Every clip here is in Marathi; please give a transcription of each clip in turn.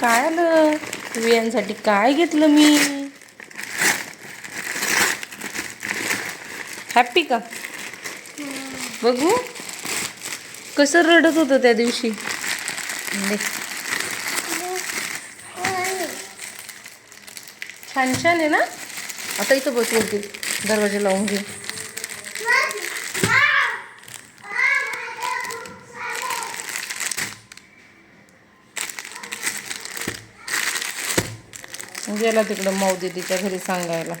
काय आलं? वियांसाठी काय घेतलं मी? हॅपी का? बघू. कसं रडत होतं त्या दिवशी? दे. छान छान आहे ना? आता इथं बसवते. दरवाजा लावून घे. गेला तिकडं माऊ दीदीच्या घरी सांगायला.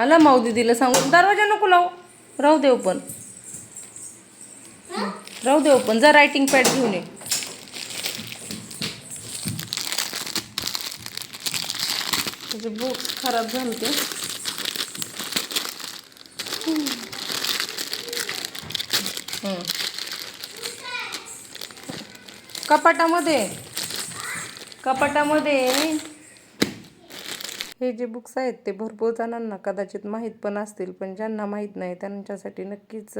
आला माऊ दिदीला सांगून दरवाजा नको लावू राहू देव पण. राहू देव पण जा रायटिंग पॅड घेऊन ये. त्याचे बुक्स खराब झाले ते. कपाटामध्ये. कपाटामध्ये. हे जे बुक्स आहेत ते भरपूर जणांना कदाचित माहीत पण असतील पण ज्यांना माहीत नाही त्यांच्यासाठी नक्कीच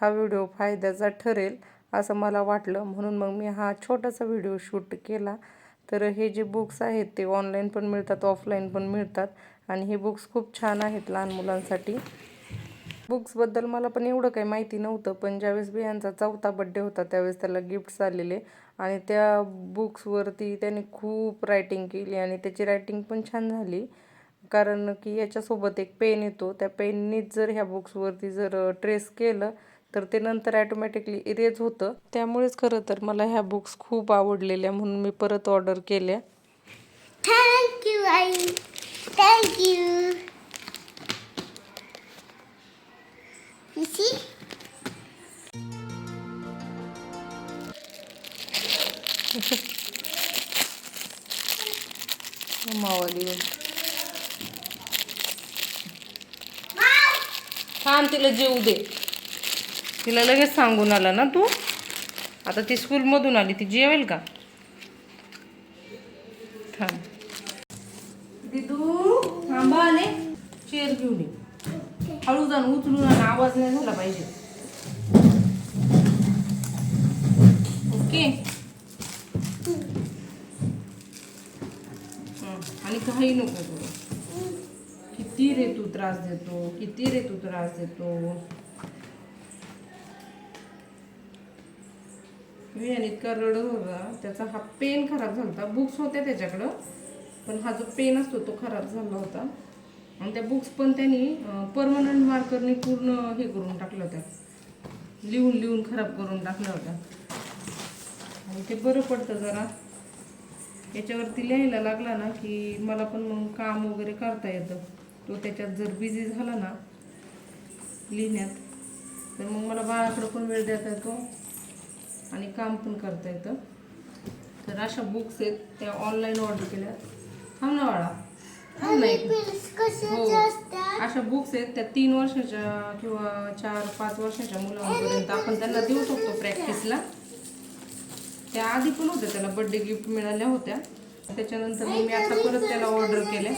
हा व्हिडिओ फायद्याचा ठरेल असं मला वाटलं. म्हणून मग मी हा छोटासा व्हिडिओ शूट केला. तर हे जे बुक्स आहेत ते ऑनलाईन पण मिळतात ऑफलाईन पण मिळतात. आणि हे बुक्स खूप छान आहेत लहान मुलांसाठी. बुक्सबद्दल मला पण एवढं काही माहिती नव्हतं पण ज्यावेळेस बियांचा चौथा बड्डे होता त्यावेळेस त्याला गिफ्ट्स आलेले आणि त्या बुक्सवरती त्याने खूप रायटिंग केली आणि त्याची रायटिंग पण छान झाली. कारण की याच्यासोबत एक पेन येतो. त्या पेननीच जर ह्या बुक्सवरती जर ट्रेस केलं तर ते नंतर ॲटोमॅटिकली इरेज होतं. त्यामुळेच खरं तर मला ह्या बुक्स खूप आवडलेल्या म्हणून मी परत ऑर्डर केल्या. Thank you I. Thank you. See? मावाली थांब तिला जेऊ दे. तिला लगेच सांगून आला ना तू? आता ती स्कूलमधून आली ती जेवेल का? थांब. दिदू थांबा आले चेअर घेऊन ये. हळू जाऊन उचलून आणि आवाज नाही झाला पाहिजे. ओके? आणि काही नको करू. किती रे तू त्रास देतो किती रे तू त्रास देतो. मी आणि इतका रडत होता त्याचा हा पेन खराब झाला होता. बुक्स होत्या त्याच्याकडं पण हा जो पेन असतो तो खराब झाला होता. आणि त्या बुक्स पण त्यांनी परमनंट मार्करने पूर्ण हे करून टाकल्या होत्या. लिहून लिहून खराब करून टाकल्या होत्या. आणि ते बरं पडतं जरा. याच्यावरती लिहायला लागला ना की मला पण मग काम वगैरे करता येतं. तो त्याच्यात जर बिझी झाला ना लिहिण्यात तर मग मला बाळाकडं पण वेळ देता येतो आणि काम पण करता येतं. तर अशा बुक्स आहेत त्या ऑनलाईन ऑर्डर केल्या थांब ना बाळा. अशा बुक्स आहेत त्या तीन वर्षाच्या किंवा चार पाच वर्षाच्या मुलांपर्यंत आपण त्यांना देऊ शकतो प्रॅक्टिसला त्या आधी पण होत्या त्याला बर्थडे गिफ्ट मिळाल्या होत्या. त्याच्यानंतर मग मी आता परत त्याला ऑर्डर केल्या.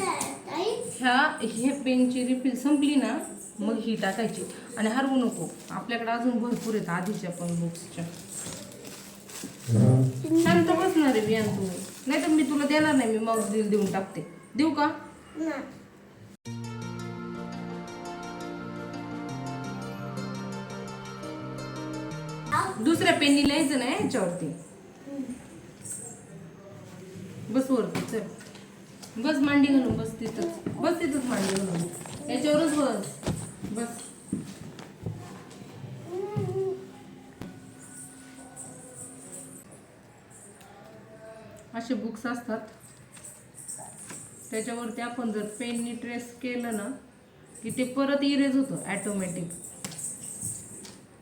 आई, ह्या हे पेनची रिफिल संपली ना मग ही टाकायची. आणि हरवू नको. आपल्याकडे अजून भरपूर आहेत आधीच्या पण बुक्सच्या शांत बसणार आहे बियान तू. नाही तर मी तुला देणार नाही मी देऊन देऊन टाकते. देऊ का? ना. दुसऱ्या पेननी लिहायचं नाही याच्यावरती. बस वरती चल. बस मांडी घालून बस तिथंच. बस तिथंच मांडी घालून. याच्यावरच बस. बस. असे बुक्स असतात. त्याच्यावरती आपण जर पेननी ट्रेस केलं ना की ते परत इरेज होतं ॲटोमॅटिक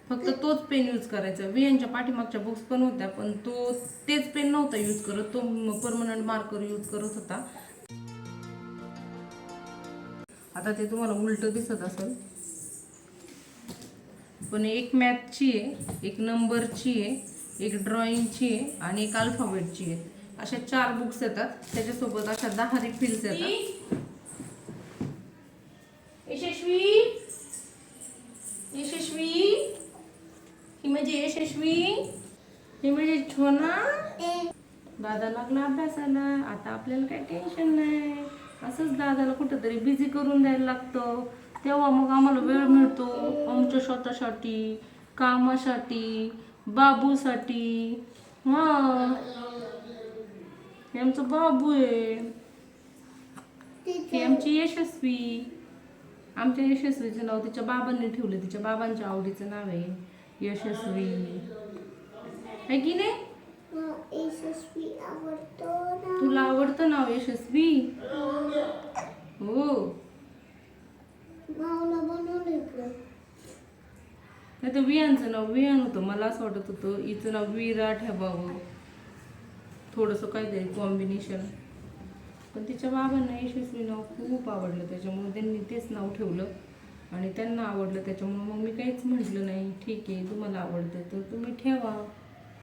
फक्त तोच पेन यूज करायचा. विहांच्या पाठीमागच्या बुक्स पण होत्या पण तो तेच पेन नव्हता यूज करत. तो परमनंट मार्कर यूज करत होता. आता ते तुम्हाला उलट दिसत असेल. पण एक मॅथची आहे एक नंबरची आहे एक ड्रॉइंगची आहे आणि एक अल्फाबेटची आहे. अशा चार बुक्स येतात. त्याच्यासोबत अशा दहा रिफिल्स येतात. यशस्वी. यशस्वी. ही म्हणजे यशस्वी. ही म्हणजे छोना. दादा लागला अभ्यासाला. आता आपल्याला काही टेन्शन नाही. असंच दादाला कुठंतरी बिझी करून द्यायला लागतं. तेव्हा मग आम्हाला वेळ मिळतो. आमच्या स्वतःसाठी कामासाठी बाबूसाठी. हां. हे आमचं बाबू आहे. ही आमची यशस्वी. आमच्या यशस्वीचं नाव तिच्या बाबांनी ठेवलं. तिच्या बाबांच्या आवडीचं नाव आहे यशस्वी. आहे की नाही? यशस्वी आवडतो ना. तुला आवडतं नाव यशस्वी? हो. नाही तर वियांचं नाव वियान होतं. मला असं वाटत होतं हिचं नाव विरा ठेवावं थोडंसं काहीतरी कॉम्बिनेशन पण तिच्या बाबांना यशस्वी नाव खूप आवडलं. त्याच्यामुळे त्यांनी तेच नाव ठेवलं. आणि त्यांना आवडलं. त्याच्यामुळे मग मी काहीच म्हटलं नाही. ठीक आहे तुम्हाला आवडतं तर तुम्ही ठेवा.